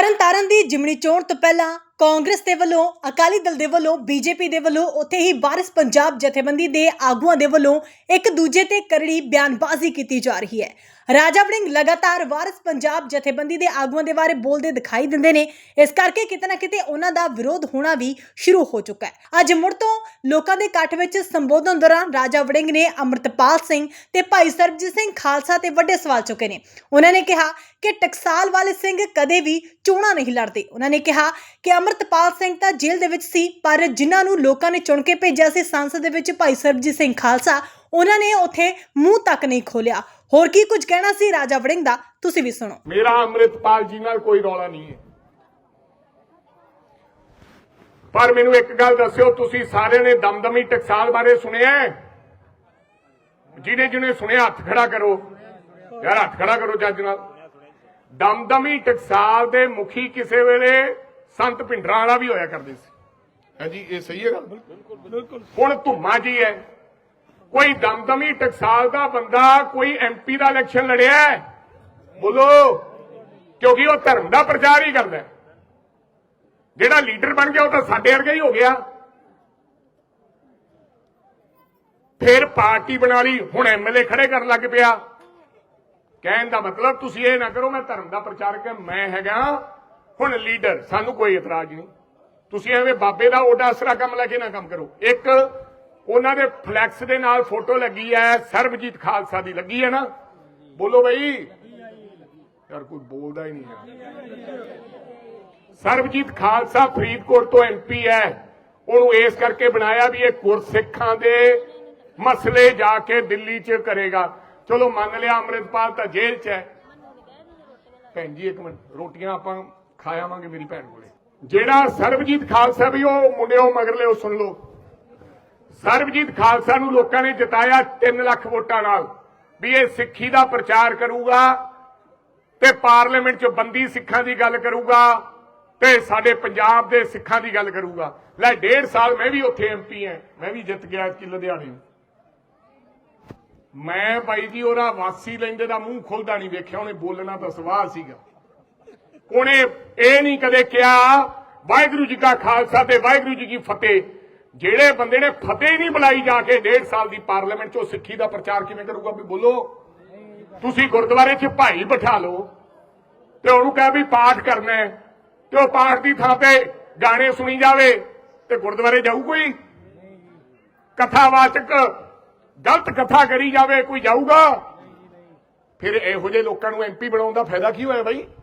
ਤਰਨਤਾਰਨ ਦੀ ਜਿਮਣੀ ਚੋਣ ਤੋਂ ਪਹਿਲਾਂ ਕਾਂਗਰਸ ਦੇ ਵੱਲੋਂ, ਅਕਾਲੀ ਦਲ ਦੇ ਵੱਲੋਂ, ਬੀਜੇਪੀ ਦੇ ਵੱਲੋਂ, ਉੱਥੇ ਹੀ ਵਾਰਿਸ ਪੰਜਾਬ ਜਥੇਬੰਦੀ ਦੇ ਆਗੂਆਂ ਦੇ ਵੱਲੋਂ ਇੱਕ ਦੂਜੇ ਤੇ ਕਰੜੀ ਬਿਆਨਬਾਜ਼ੀ ਕੀਤੀ ਜਾ ਰਹੀ ਹੈ। ਰਾਜਾ ਵੜਿੰਗ ਲਗਾਤਾਰ ਵਾਰਿਸ ਪੰਜਾਬ ਜਥੇਬੰਦੀ ਦੇ ਆਗੂਆਂ ਦੇ ਬਾਰੇ ਬੋਲਦੇ ਦਿਖਾਈ ਦਿੰਦੇ ਨੇ। ਇਸ ਕਰਕੇ ਕਿਤੇ ਨਾ ਕਿਤੇ ਉਹਨਾਂ ਦਾ ਵਿਰੋਧ ਹੋਣਾ ਵੀ ਸ਼ੁਰੂ ਹੋ ਚੁੱਕਾ ਹੈ। ਅੱਜ ਮੁੜ ਤੋਂ ਲੋਕਾਂ ਦੇ ਇਕੱਠ ਵਿੱਚ ਸੰਬੋਧਨ ਦੌਰਾਨ ਰਾਜਾ ਵੜਿੰਗ ਨੇ ਅੰਮ੍ਰਿਤਪਾਲ ਸਿੰਘ ਤੇ ਭਾਈ ਸਰਬਜੀਤ ਸਿੰਘ ਖਾਲਸਾ ਤੇ ਵੱਡੇ ਸਵਾਲ ਚੁੱਕੇ ਨੇ। ਉਹਨਾਂ ਨੇ ਕਿਹਾ ਕਿ ਟਕਸਾਲ ਵਾਲੇ ਸਿੰਘ ਕਦੇ ਵੀ ਚੋਣਾਂ ਨਹੀਂ ਲੜਦੇ। ਉਹਨਾਂ ਨੇ ਕਿਹਾ ਕਿ ਅੰਮ੍ਰਿਤਪਾਲ ਸਿੰਘ ਤਾਂ ਜੇਲ੍ਹ ਦੇ ਵਿੱਚ ਸੀ, ਪਰ ਜਿਨ੍ਹਾਂ ਨੂੰ ਲੋਕਾਂ ਨੇ ਚੁਣ ਕੇ ਭੇਜਿਆ ਸੀ, ਸੰਸਦ ਦੇ ਵਿੱਚ ਭਾਈ ਸਰਬਜੀਤ ਸਿੰਘ ਖਾਲਸਾ ਉਹਨਾਂ ਨੇ ਉੱਥੇ ਮੂੰਹ ਤੱਕ ਨਹੀਂ ਖੋਲਿਆ ਹੋਰ ਕੀ ਕੁਝ ਕਹਿਣਾ ਸੀ ਰਾਜਾ ਵੜਿੰਗ ਦਾ ਤੁਸੀਂ ਵੀ ਸੁਣੋ। ਮੇਰਾ ਅੰਮ੍ਰਿਤਪਾਲ ਜੀ ਨਾਲ ਕੋਈ ਰੌਲਾ ਨਹੀਂ ਹੈ। ਪਰ ਮੈਨੂੰ ਇੱਕ ਗੱਲ ਦੱਸਿਓ ਤੁਸੀਂ ਸਾਰਿਆਂ ਨੇ ਦਮਦਮੀ ਟਕਸਾਲ ਬਾਰੇ ਸੁਣਿਆ ਹੈ? ਜਿਹਨੇ ਜਿਹਨੇ ਸੁਣਿਆ ਹੱਥ ਖੜਾ ਕਰੋ। ਯਾਰ ਹੱਥ ਖੜਾ ਕਰੋ ਜੱਜ ਨਾਲ। ਦਮਦਮੀ ਟਕਸਾਲ ਦੇ ਮੁਖੀ ਕਿਸੇ ਵੇਲੇ ਸੰਤ ਭਿੰਡਰਾਂ ਵਾਲਾ ਵੀ ਹੋਇਆ ਕਰਦੇ ਸੀ। ਹਾਂਜੀ ਇਹ ਸਹੀ ਹੈ ਗੱਲ? ਬਿਲਕੁਲ ਬਿਲਕੁਲ। ਹੁਣ ਧੁੰਮਾ ਜੀ ਹੈ। ਕੋਈ ਦਮਦਮੀ ਟਕਸਾਲ ਦਾ ਬੰਦਾ, ਕੋਈ ਐਮਪੀ ਦਾ ਇਲੈਕਸ਼ਨ ਲੜਿਆ ਬੋਲੋ। ਕਿਉਂਕਿ ਉਹ ਧਰਮ ਦਾ ਪ੍ਰਚਾਰ ਹੀ ਕਰਦਾ ਜਿਹੜਾ ਲੀਡਰ ਬਣ ਗਿਆ, ਉਹ ਤਾਂ ਸਾਡੇ ਵਰਗਾ ਹੀ ਹੋ ਗਿਆ। ਫਿਰ ਪਾਰਟੀ ਬਣਾ ਲਈ, ਹੁਣ ਐਮਐਲਏ ਖੜੇ ਕਰਨ ਲੱਗ ਪਿਆ। ਕਹਿਣ ਦਾ ਮਤਲਬ, ਤੁਸੀਂ ਇਹ ਨਾ ਕਰੋ, ਮੈਂ ਧਰਮ ਦਾ ਪ੍ਰਚਾਰਕ ਹਾਂ ਮੈਂ ਹੈਗਾ, ਹੁਣ ਲੀਡਰ, ਸਾਨੂੰ ਕੋਈ ਇਤਰਾਜ਼ ਨਹੀਂ। ਤੁਸੀਂ ਐਵੇਂ ਬਾਬੇ ਦਾ ਓਡਾ ਅਸਰਾ ਕੰਮ ਲੈ ਕੇ ਨਾ ਕੰਮ ਕਰੋ। ਇੱਕ ਉਹਨਾਂ ਦੇ ਫਲੈਕਸ ਦੇ ਨਾਲ ਫੋਟੋ ਲੱਗੀ ਹੈ, ਸਰਬਜੀਤ ਖਾਲਸਾ ਦੀ ਲੱਗੀ ਹੈ ਨਾ। ਬੋਲੋ ਬਈ। ਯਾਰ ਕੋਈ ਬੋਲਦਾ ਹੀ ਨਹੀਂ ਹੈ। ਸਰਬਜੀਤ ਖਾਲਸਾ ਫਰੀਦਕੋਟ ਤੋਂ ਐਮਪੀ ਹੈ। ਉਹਨੂੰ ਇਸ ਕਰਕੇ ਬਣਾਇਆ ਵੀ ਇਹ ਗੁਰਸਿੱਖਾਂ ਦੇ ਮਸਲੇ ਜਾ ਕੇ ਦਿੱਲੀ 'ਚ ਕਰੇਗਾ। ਚਲੋ ਮੰਨ ਲਿਆ ਅੰਮ੍ਰਿਤਪਾਲ ਤਾਂ ਜੇਲ੍ਹ 'ਚ ਹੈ। ਭੈਣ ਜੀ, ਇੱਕ ਮਿੰਟ, ਰੋਟੀਆਂ ਆਪਾਂ ਖਾ ਆਵਾਂਗੇ ਮੇਰੀ ਭੈਣ ਕੋਲੇ। ਜਿਹੜਾ ਸਰਬਜੀਤ ਖਾਲਸਾ ਵੀ ਉਹ ਮੁੰਡਿਓ ਮਗਰਲੇ ਉਹ ਸੁਣ ਲਓ। ਸਰਬਜੀਤ ਖਾਲਸਾ ਨੂੰ ਲੋਕਾਂ ਨੇ ਜਿਤਾਇਆ 3 ਲੱਖ ਵੋਟਾਂ ਨਾਲ। ਵੀ ਇਹ ਸਿੱਖੀ ਦਾ ਪ੍ਰਚਾਰ ਕਰੂਗਾ ਤੇ ਪਾਰਲੀਮੈਂਟ 'ਚ ਬੰਦੀ ਸਿੱਖਾਂ ਦੀ ਗੱਲ ਕਰੂਗਾ ਤੇ ਸਾਡੇ ਪੰਜਾਬ ਦੇ ਸਿੱਖਾਂ ਦੀ ਗੱਲ ਕਰੂਗਾ। ਲੈ, ਡੇਢ ਸਾਲ ਮੈਂ ਵੀ ਉੱਥੇ ਐਮਪੀ ਹਾਂ ਮੈਂ ਵੀ ਜਿੱਤ ਗਿਆ ਕਿ ਲੁਧਿਆਣੇ ਮੈਂ ਭਾਈ ਜੀ ਉਹਦਾ ਵਾਸੀ ਲੈਂਦੇ ਦਾ ਮੂੰਹ ਖੁੱਲਦਾ ਨਹੀਂ ਵੇਖਿਆ, ਉਹਨੇ ਬੋਲਣਾ ਤਾਂ ਸਵਾਲ ਸੀਗਾ। ਉਹਨੇ ਇਹ ਨਹੀਂ ਕਦੇ ਕਿਹਾ, ਵਾਹਿਗੁਰੂ ਜੀ ਕਾ ਖਾਲਸਾ ਤੇ ਵਾਹਿਗੁਰੂ ਜੀ ਕੀ ਫਤਿਹ। ਜਿਹੜੇ ਬੰਦੇ ਨੇ ਫਤਿਹ ਨਹੀਂ ਬੁਲਾਈ ਜਾ ਕੇ ਡੇਢ ਸਾਲ ਦੀ ਪਾਰਲੀਮੈਂਟ 'ਚੋਂ ਸਿੱਖੀ ਦਾ ਪ੍ਰਚਾਰ ਕਿਵੇਂ ਕਰੂਗਾ ਵੀ ਬੋਲੋ? ਤੁਸੀਂ ਗੁਰਦੁਆਰੇ 'ਚ ਭਾਈ ਬਿਠਾ ਲਓ ਤੇ ਉਹਨੂੰ ਕਹਿ ਵੀ ਪਾਠ ਕਰਨਾ ਤੇ ਉਹ ਪਾਠ ਦੀ ਥਾਂ ਤੇ ਗਾਣੇ ਸੁਣੀ ਜਾਵੇ ਤੇ ਗੁਰਦੁਆਰੇ ਜਾਊ ਕੋਈ? ਕਥਾਵਾਚਕ ਗਲਤ ਕਥਾ ਕਰੀ ਜਾਵੇ, ਕੋਈ ਜਾਊਗਾ? ਫਿਰ ਇਹੋ ਜਿਹੇ ਲੋਕਾਂ ਨੂੰ ਐਮਪੀ ਬਣਾਉਣ ਦਾ ਫਾਇਦਾ ਕੀ ਹੋਇਆ ਬਾਈ?